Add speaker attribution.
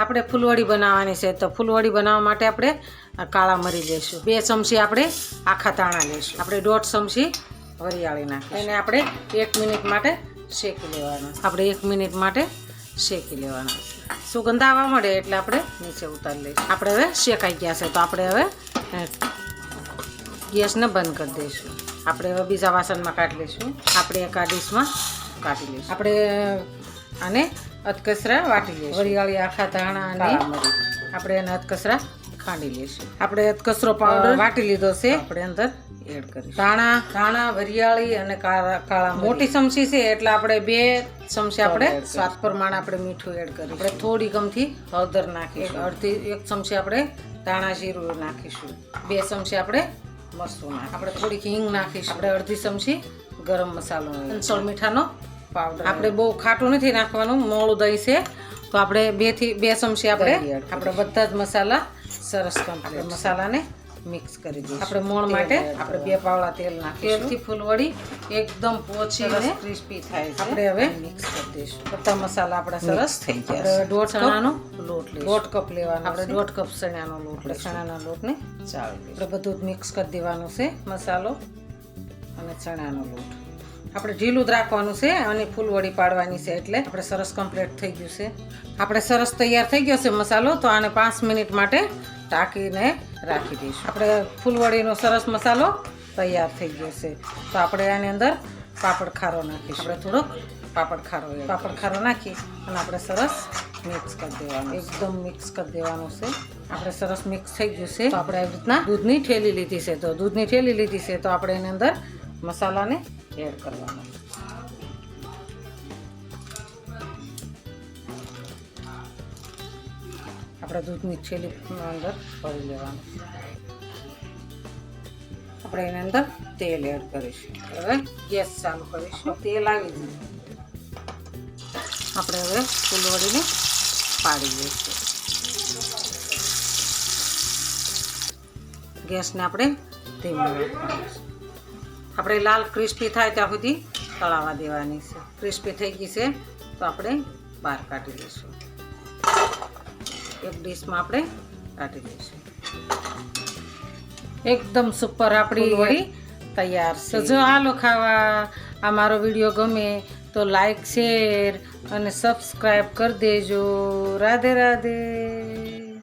Speaker 1: આપણે ફૂલવડી બનાવવાની છે, તો ફૂલવડી બનાવવા માટે આપણે કાળા મરી લઈશું. બે ચમચી આપણે આખા તાણા લઈશું. આપણે દોઢ ચમચી વરિયાળી નાખી એને આપણે એક મિનિટ માટે શેકી લેવાના. આપણે એક મિનિટ માટે શેકી લેવાના. સુગંધ આવવા મળે એટલે આપણે નીચે ઉતારી લઈશું. આપણે હવે શેકાઈ ગયા છે, તો આપણે હવે ગેસને બંધ કરી દઈશું. આપણે હવે બીજા વાસણમાં કાઢી લઈશું. આપણે એક આ ડીશમાં કાઢી લઈશું. આપણે, આને અધકચરા વાટી લઈશું. વરિયાળી આખા ધાણા અને આપણે એને અધકસરા ખાંડી લઈશું. આપણે અધકસરો પાવડર વાટી લીધો છે. આપણે અંદર એડ કરીશું. ધાણા ધાણા વરિયાળી અને કાળા મોટી ચમચી છે એટલે આપણે બે ચમચી આપણે સ્વાદ પ્રમાણે આપણે મીઠું એડ કરીશું. આપણે થોડી ગમથી હળદર નાખીશું. અડધી એક ચમચી આપણે ધાણા જીરું નાખીશું. બે ચમચી આપણે મરચું નાખ આપણે થોડીક હિંગ નાખીશું. આપણે અડધી ચમચી ગરમ મસાલો અંસળ મીઠાનો પાવડર. આપણે બહુ ખાટું નથી નાખવાનું મોળું દહીં છે. તો આપણે બેથી બે ચમચી આપણે આપણે બધા જ મસાલા સરસ કમ્પ્લીટ મસાલાને મિક્સ કરી દઈએ આપણે મોણ માટે આપણે બે પાવડા તેલ નાખીએ તેલથી ફૂલવડી એકદમ પોચી અને ક્રિસ્પી થાય છે. આપણે હવે મિક્સ કરી દઈશું. બધા મસાલા આપણા સરસ થઈ ગયા દોઢ ચણાનો લોટ દોઢ કપ લેવાનો આપણે દોઢ કપ ચણાનો લોટ આપણે ચણાના લોટને ચાળી આપણે બધું જ મિક્સ કરી દેવાનું છે મસાલો અને ચણાનો લોટ. આપણે ઢીલું જ રાખવાનું છે અને ફૂલવડી પાડવાની છે એટલે આપણે સરસ કમ્પ્લીટ થઈ ગયું છે. આપણે સરસ તૈયાર થઈ ગયો છે મસાલો, તો આને પાંચ મિનિટ માટે ટાંકીને રાખી દઈશું. આપણે ફૂલવડીનો સરસ મસાલો તૈયાર થઈ ગયો છે. તો આપણે આની અંદર પાપડ ખારો નાખીશું. આપણે થોડોક પાપડ ખારો પાપડ ખારો નાખી અને આપણે સરસ મિક્સ કરી દેવાનું એકદમ મિક્સ કરી દેવાનું છે. આપણે સરસ મિક્સ થઈ ગયું છે. તો આપણે આવી રીતના દૂધની ઠેલી લીધી છે. તો દૂધની ઠેલી લીધી છે. તો આપણે એની અંદર મસાલાને એડ કરવાનો. આપણે દૂધની છેલી અંદર ભરી લેવાનું. આપણે એની અંદર તેલ એડ કરીશું. હવે ગેસ ચાલુ કરીશું. તેલ આવી ગયું. આપણે હવે ફૂલવડીને પાડી દઈશું. ગેસને આપણે ધીમો રાખવાનો છે. આપણે લાલ ક્રિસ્પી થાય ત્યાં સુધી તળાવા દેવાની છે. ક્રિસ્પી થઈ ગઈ છે તો આપણે બહાર કાઢી લઈશું. એક ડીશમાં આપણે કાઢી લઈશું. એકદમ સુપર આપણી વળી તૈયાર છે. જો હાલો ખાવા આ મારો વીડિયો ગમે તો લાઈક શેર અને સબસ્ક્રાઈબ કરી દેજો. રાધે રાધે.